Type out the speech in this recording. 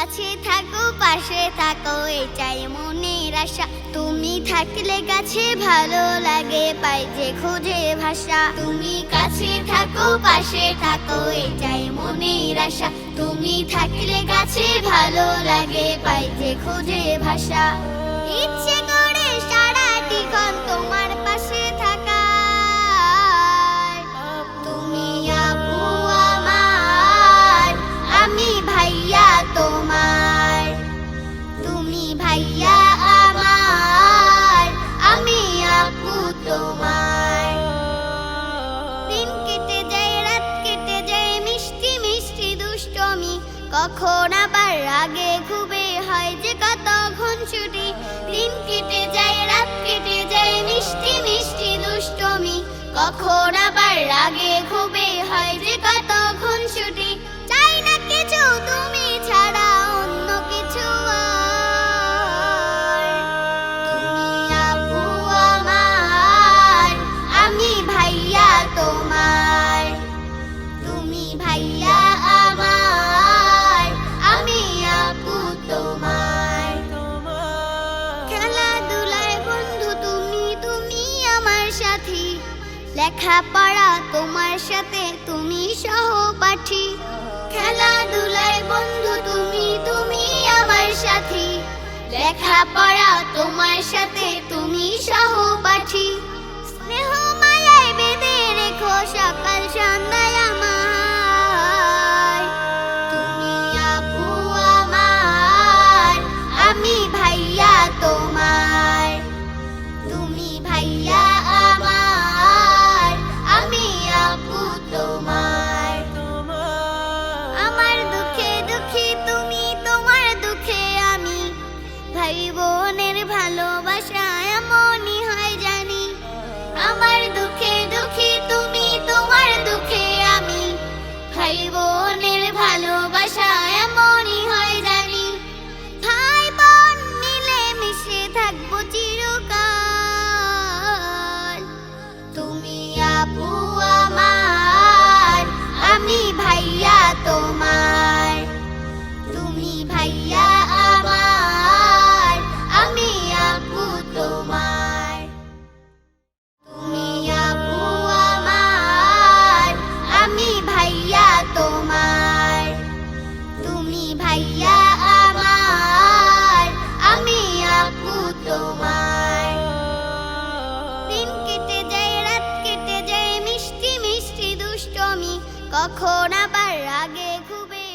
কাছে থাকো, পাশে থাকো, এটাই মনের আশা। তুমি থাকলে কাছে ভালো লাগে, পাই যে খুঁজে ভাষা। তুমি কাছে থাকো, পাশে থাকো, এটাই মনের আশা। তুমি থাকলে কাছে ভালো লাগে, পাই যে খুঁজে ভাষা। ইচ্ছে করে সারাটি ক্ষণ তোমার কখন আবার রাগে খুবই হয় যে কতক্ষণ ছুটি? দিন কেটে যায়, রাত কেটে যায়, মিষ্টি মিষ্টি দুষ্টমি। কখন আবার সাথী। লেখাপড়া তোমার সাথে, তুমি সহপাঠী। খেলাধুলায় বন্ধু, তুমি তুমি আমার সাথী। লেখাপড়া তোমার সাথে, তুমি সহপাঠী। আপু আমার, আমি ভাইয়া তোমার। তুমি ভাইয়া আমার, আমি আপু তোমার। তুমি আপু আমার, আমি ভাইয়া তোমার। তুমি ভাইয়া কখন আবার রাগে খুবই